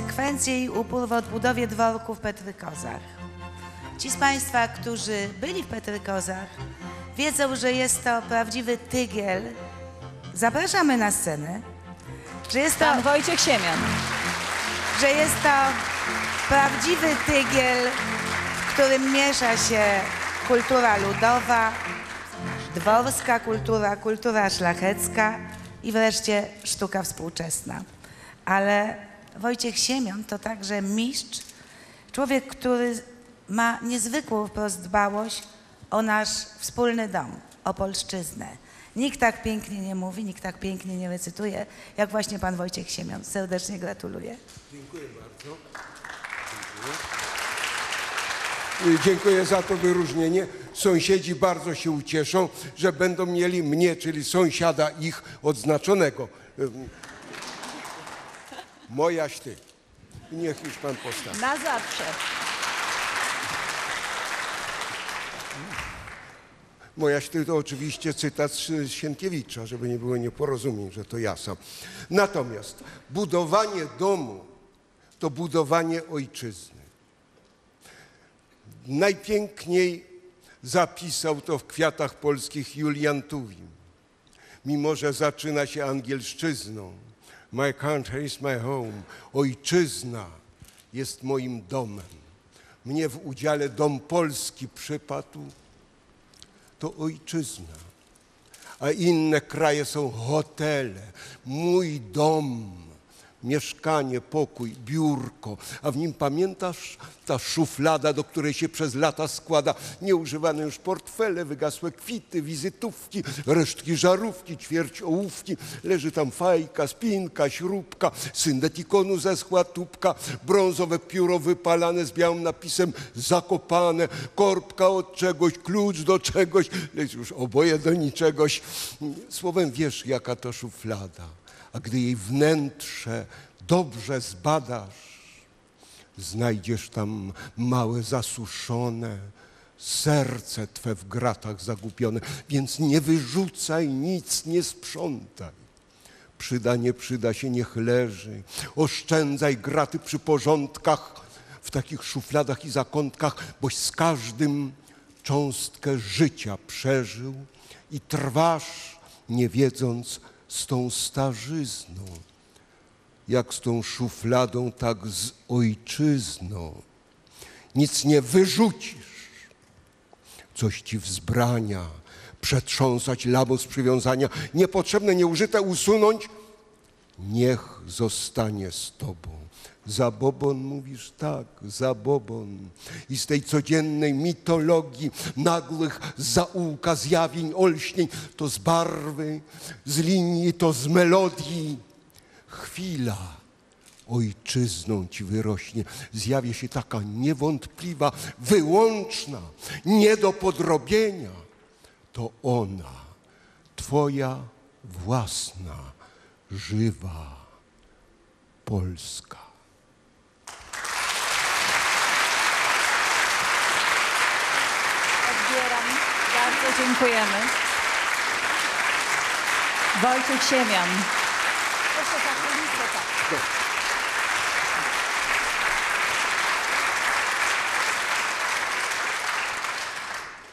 konsekwencje i upór w odbudowie dworku w Petrykozach. Ci z Państwa, którzy byli w Petrykozach, wiedzą, że jest to prawdziwy tygiel. Zapraszamy na scenę. Że jest to, Pan Wojciech Siemian. że jest to prawdziwy tygiel, w którym miesza się kultura ludowa, dworska kultura, kultura szlachecka i wreszcie sztuka współczesna. Ale Wojciech Siemion to także mistrz, człowiek, który ma niezwykłą wprost dbałość o nasz wspólny dom, o polszczyznę. Nikt tak pięknie nie mówi, nikt tak pięknie nie recytuje, jak właśnie pan Wojciech Siemion. Serdecznie gratuluję. Y, Dziękuję za to wyróżnienie. Sąsiedzi bardzo się ucieszą, że będą mieli mnie, czyli sąsiada ich odznaczonego. Mojaś ty. Niech już pan postawi. Na zawsze. Mojaś ty to oczywiście cytat z Sienkiewicza, żeby nie było nieporozumień, że to ja sam. Natomiast budowanie domu to budowanie ojczyzny. Najpiękniej zapisał to w kwiatach polskich Julian Tuwim. Mimo, że zaczyna się angielszczyzną. My country is my home. Ojczyzna jest moim domem. Mnie w udziale dom polski przypadł, to ojczyzna. A inne kraje są hotele, mój dom, mieszkanie, pokój, biurko. A w nim pamiętasz ta szuflada, do której się przez lata składa nieużywane już portfele, wygasłe kwity, wizytówki, resztki żarówki, ćwierć ołówki. Leży tam fajka, spinka, śrubka, syndetikonu zeschła tubka, brązowe pióro wypalane z białym napisem zakopane, korbka od czegoś, klucz do czegoś, lecz już oboje do niczegoś. Słowem wiesz, jaka to szuflada. A gdy jej wnętrze dobrze zbadasz, znajdziesz tam małe zasuszone serce twe w gratach zagubione, więc nie wyrzucaj nic, nie sprzątaj. Przyda, nie przyda się, niech leży. Oszczędzaj graty przy porządkach w takich szufladach i zakątkach, boś z każdym cząstkę życia przeżył i trwasz, nie wiedząc z tą starzyzną jak z tą szufladą, tak z ojczyzną. Nic nie wyrzucisz, coś ci wzbrania, przetrząsać lamo z przywiązania, niepotrzebne, nieużyte usunąć, niech zostanie z tobą. Zabobon mówisz tak, zabobon. I z tej codziennej mitologii nagłych zaułka, zjawień, olśnień, to z barwy, z linii, to z melodii, chwila ojczyzną ci wyrośnie. Zjawi się taka niewątpliwa, wyłączna, nie do podrobienia. To ona, twoja własna, żywa Polska. Bardzo dziękujemy. Wojciech Siemian. Proszę kulisę, tak.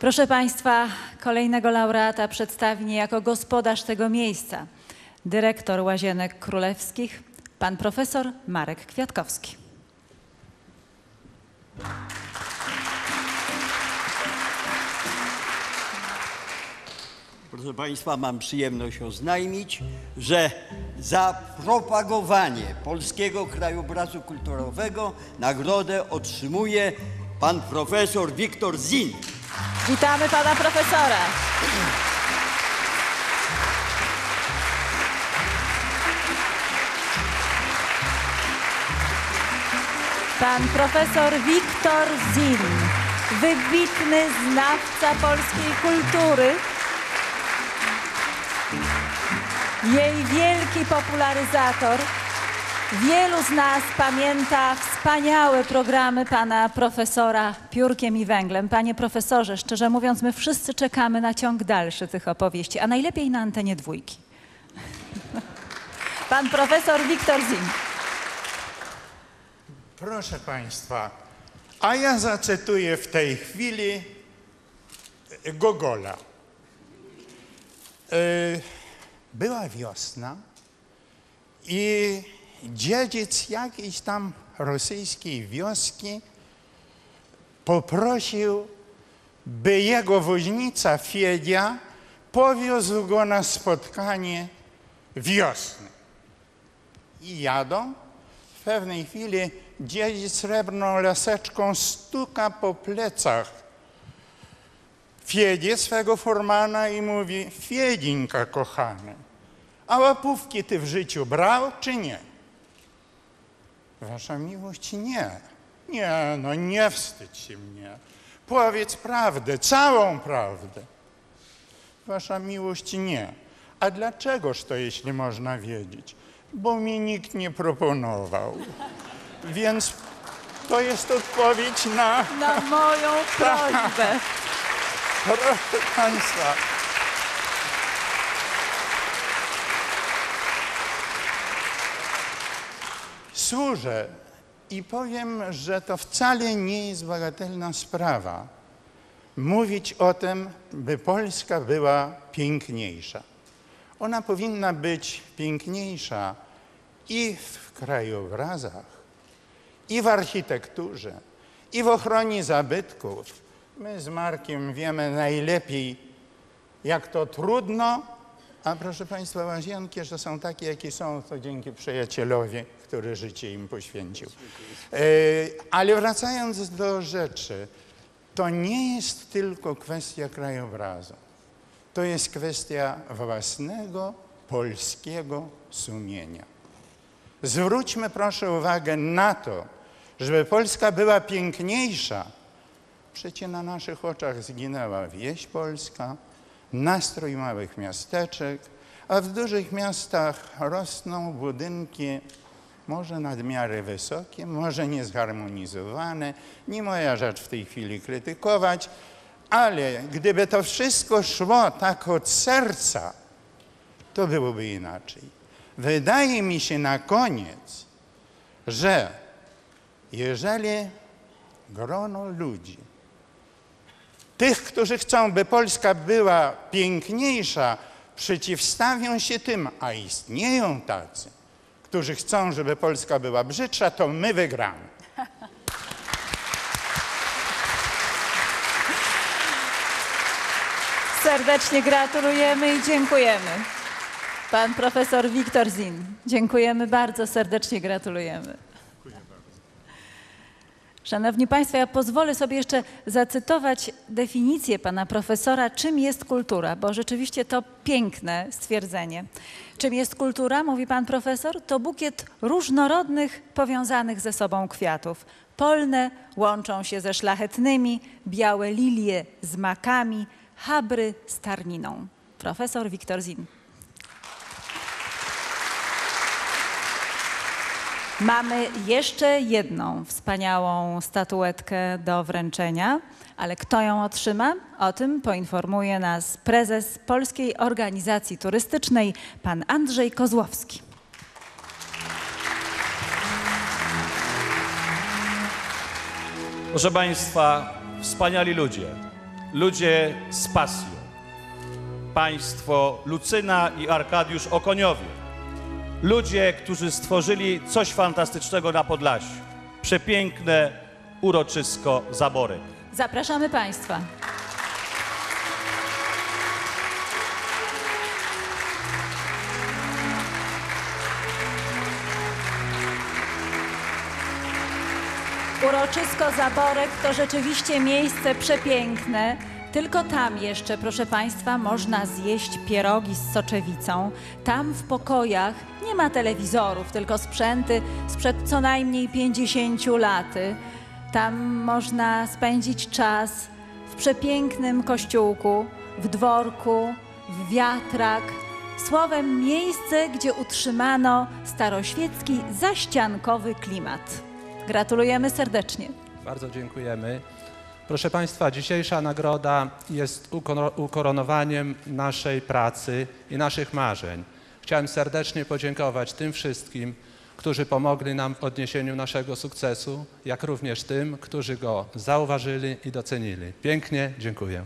Proszę Państwa, kolejnego laureata przedstawi niejako gospodarz tego miejsca, dyrektor Łazienek Królewskich, pan profesor Marek Kwiatkowski. Proszę Państwa, mam przyjemność oznajmić, że za propagowanie polskiego krajobrazu kulturowego nagrodę otrzymuje pan profesor Wiktor Zin. Witamy pana profesora. Pan profesor Wiktor Zin, wybitny znawca polskiej kultury, jej wielki popularyzator. Wielu z nas pamięta wspaniałe programy pana profesora Piórkiem i Węglem. Panie profesorze, szczerze mówiąc, my wszyscy czekamy na ciąg dalszy tych opowieści, a najlepiej na antenie dwójki. Pan profesor Wiktor Zin. Proszę Państwa, a ja zacytuję w tej chwili Gogola. E, Była wiosna i dziedzic jakiejś tam rosyjskiej wioski poprosił, by jego woźnica Fiedia powiózł go na spotkanie wiosny. I jadą. W pewnej chwili dziedzic srebrną laseczką stuka po plecach Fiedzie swego formana i mówi, Fiedinka kochany, a łapówki ty w życiu brał czy nie? Wasza miłość nie. Nie, no nie wstydź się mnie. Powiedz prawdę, całą prawdę. Wasza miłość nie. A dlaczegoż to, jeśli można wiedzieć? Bo mi nikt nie proponował. Więc to jest odpowiedź na, Na moją prośbę. proszę Państwa. Służę i powiem, że to wcale nie jest bagatelna sprawa mówić o tym, by Polska była piękniejsza. Ona powinna być piękniejsza i w krajobrazach, i w architekturze, i w ochronie zabytków. My z Markiem wiemy najlepiej, jak to trudno, a proszę Państwa, łazienki, że są takie, jakie są, to dzięki przyjacielowi, który życie im poświęcił. E, ale wracając do rzeczy, to nie jest tylko kwestia krajobrazu. To jest kwestia własnego polskiego sumienia. Zwróćmy proszę uwagę na to, żeby Polska była piękniejsza. Przecie na naszych oczach zginęła wieś polska, nastrój małych miasteczek, a w dużych miastach rosną budynki może nadmiary wysokie, może niezharmonizowane. Nie moja rzecz w tej chwili krytykować, ale gdyby to wszystko szło tak od serca, to byłoby inaczej. Wydaje mi się na koniec, że jeżeli grono ludzi, tych, którzy chcą, by Polska była piękniejsza, przeciwstawią się tym, a istnieją tacy, którzy chcą, żeby Polska była brzydsza, to my wygramy. Serdecznie gratulujemy i dziękujemy. Pan profesor Wiktor Zin. Dziękujemy bardzo, serdecznie gratulujemy. Szanowni Państwo, ja pozwolę sobie jeszcze zacytować definicję pana profesora, czym jest kultura, bo rzeczywiście to piękne stwierdzenie. Czym jest kultura, mówi pan profesor, to bukiet różnorodnych, powiązanych ze sobą kwiatów. Polne łączą się ze szlachetnymi, białe lilie z makami, habry z tarniną. Profesor Wiktor Zin. Mamy jeszcze jedną wspaniałą statuetkę do wręczenia, ale kto ją otrzyma? O tym poinformuje nas prezes Polskiej Organizacji Turystycznej, pan Andrzej Kozłowski. Proszę Państwa, wspaniali ludzie, ludzie z pasją. Państwo Lucyna i Arkadiusz Okoniowie. Ludzie, którzy stworzyli coś fantastycznego na Podlasiu. Przepiękne uroczysko Zaborek. Zapraszamy Państwa. Uroczysko Zaborek to rzeczywiście miejsce przepiękne. Tylko tam jeszcze, proszę Państwa, można zjeść pierogi z soczewicą. Tam w pokojach nie ma telewizorów, tylko sprzęty sprzed co najmniej 50 laty. Tam można spędzić czas w przepięknym kościółku, w dworku, w wiatrak. Słowem miejsce, gdzie utrzymano staroświecki zaściankowy klimat. Gratulujemy serdecznie. Bardzo dziękujemy. Proszę Państwa, dzisiejsza nagroda jest ukoro- ukoronowaniem naszej pracy i naszych marzeń. Chciałem serdecznie podziękować tym wszystkim, którzy pomogli nam w odniesieniu naszego sukcesu, jak również tym, którzy go zauważyli i docenili. Pięknie dziękuję.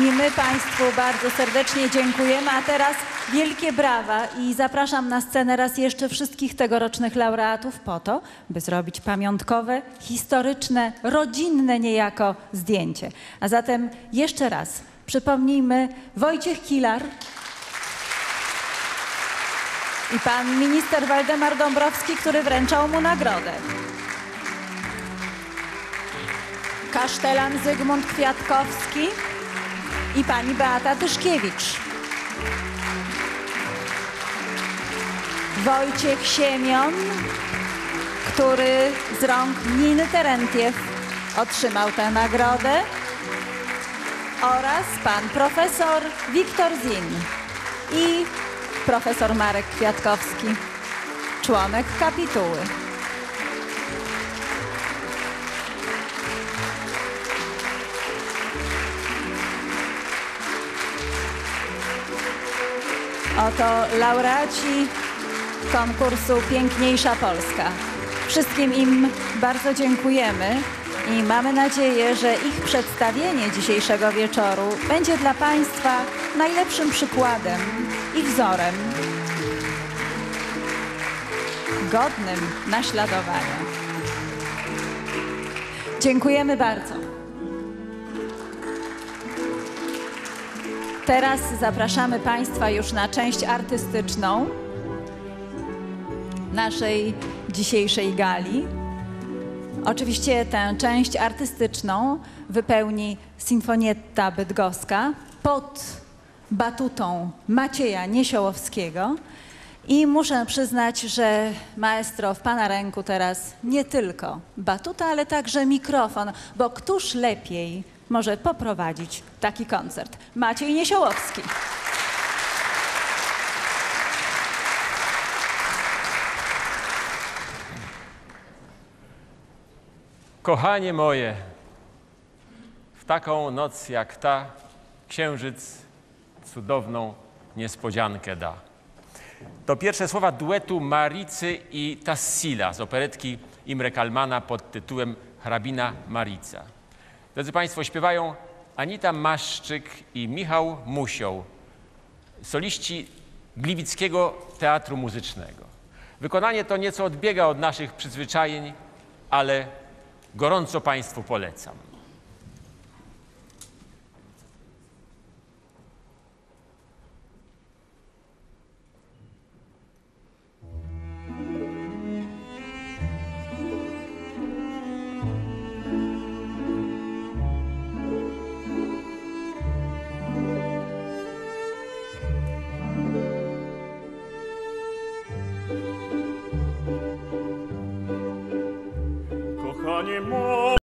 I my Państwu bardzo serdecznie dziękujemy, a teraz wielkie brawa i zapraszam na scenę raz jeszcze wszystkich tegorocznych laureatów po to, by zrobić pamiątkowe, historyczne, rodzinne niejako zdjęcie. A zatem jeszcze raz przypomnijmy Wojciech Kilar i pan minister Waldemar Dąbrowski, który wręczał mu nagrodę. Kasztelan Zygmunt Kwiatkowski i pani Beata Tyszkiewicz. Wojciech Siemion, który z rąk Niny Terentiew otrzymał tę nagrodę oraz pan profesor Wiktor Zin i profesor Marek Kwiatkowski, członek kapituły. Oto laureaci konkursu Piękniejsza Polska. Wszystkim im bardzo dziękujemy i mamy nadzieję, że ich przedstawienie dzisiejszego wieczoru będzie dla Państwa najlepszym przykładem i wzorem godnym naśladowania. Dziękujemy bardzo. Teraz zapraszamy Państwa już na część artystyczną naszej dzisiejszej gali. Oczywiście tę część artystyczną wypełni Sinfonietta Bydgoska pod batutą Macieja Niesiołowskiego. I muszę przyznać, że maestro w Pana ręku teraz nie tylko batuta, ale także mikrofon, bo któż lepiej może poprowadzić taki koncert? Maciej Niesiołowski. Kochanie moje, w taką noc jak ta księżyc cudowną niespodziankę da. To pierwsze słowa duetu Maricy i Tassila z operetki Imre Kalmana pod tytułem Hrabina Marica. Drodzy Państwo, śpiewają Anita Maszczyk i Michał Musioł, soliści Gliwickiego Teatru Muzycznego. Wykonanie to nieco odbiega od naszych przyzwyczajeń, ale gorąco Państwu polecam. Kochanie moje,